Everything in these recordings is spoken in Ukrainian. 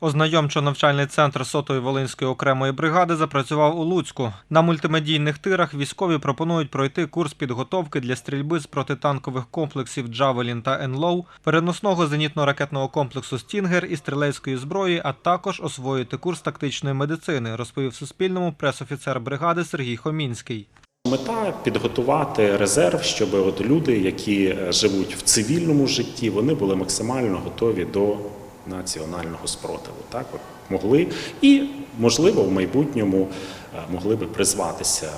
Ознайомчо-навчальний центр сотої Волинської окремої бригади запрацював у Луцьку. На мультимедійних тирах військові пропонують пройти курс підготовки для стрільби з протитанкових комплексів «Джавелін» та «Енлоу», переносного зенітно-ракетного комплексу «Стінгер» і стрілецької зброї, а також освоїти курс тактичної медицини, розповів Суспільному пресофіцер бригади Сергій Хомінський. Мета підготувати резерв, щоб от люди, які живуть в цивільному житті, вони були максимально готові до національного спротиву. Так от могли і, можливо, в майбутньому е, могли би призватися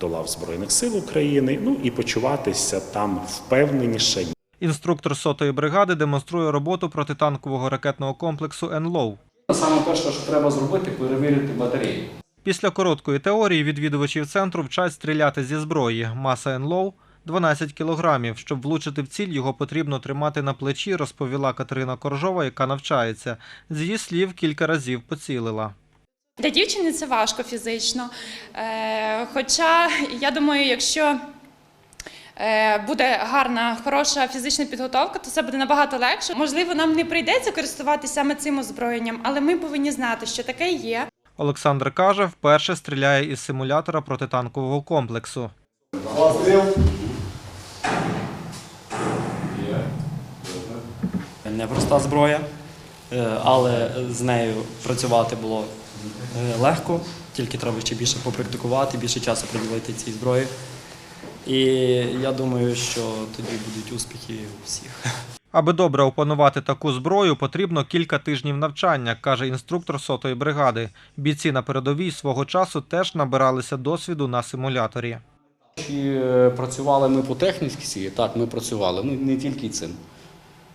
до лав Збройних сил України, ну і почуватися там впевненіше, Інструктор сотої бригади демонструє роботу протитанкового ракетного комплексу «Енлоу». Саме перше, що треба зробити, перевірити батареї. Після короткої теорії відвідувачів центру вчать стріляти зі зброї. Маса «Енлоу» – 12 кілограмів. Щоб влучити в ціль, його потрібно тримати на плечі, розповіла Катерина Коржова, яка навчається. З її слів, кілька разів поцілила. Для дівчини це важко фізично. Е, Хоча я думаю, якщо е, буде гарна, хороша фізична підготовка, то це буде набагато легше. Можливо, нам не прийдеться користуватися саме цим озброєнням, але ми повинні знати, що таке є. Олександр каже, вперше стріляє із симулятора протитанкового комплексу. Непроста зброя, е, але з нею працювати було е, легко, тільки треба ще більше попрактикувати, більше часу приділити цій зброї. І я думаю, що тоді будуть успіхи у всіх. Аби добре опанувати таку зброю, потрібно кілька тижнів навчання, каже інструктор сотої бригади. Бійці на передовій свого часу теж набиралися досвіду на симуляторі. Чи е, працювали ми по техніці? Так, ми працювали. Ну не тільки цим.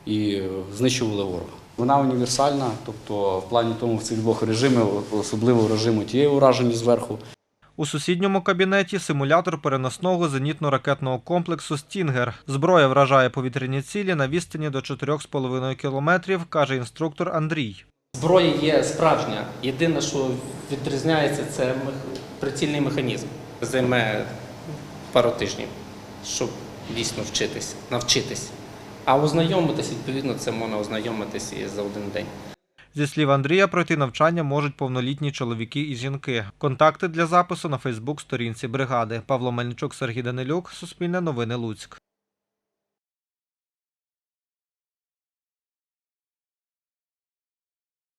І знищували ворога. Вона універсальна, тобто в плані тому в цих двох режимів, особливо режиму тієї ураження зверху. У сусідньому кабінеті симулятор переносного зенітно-ракетного комплексу «Стінгер». Зброя вражає повітряні цілі на відстані до 4,5 кілометрів, каже інструктор Андрій. Зброя є справжня. Єдине, що відрізняється, це прицільний механізм. Займе пару тижнів, щоб дійсно вчитись, навчитись. А ознайомитись, відповідно, це можна ознайомитись і за один день. Зі слів Андрія, пройти навчання можуть повнолітні чоловіки і жінки. Контакти для запису на Фейсбук-сторінці бригади. Павло Мельничук, Сергій Данилюк, Суспільне новини Луцьк.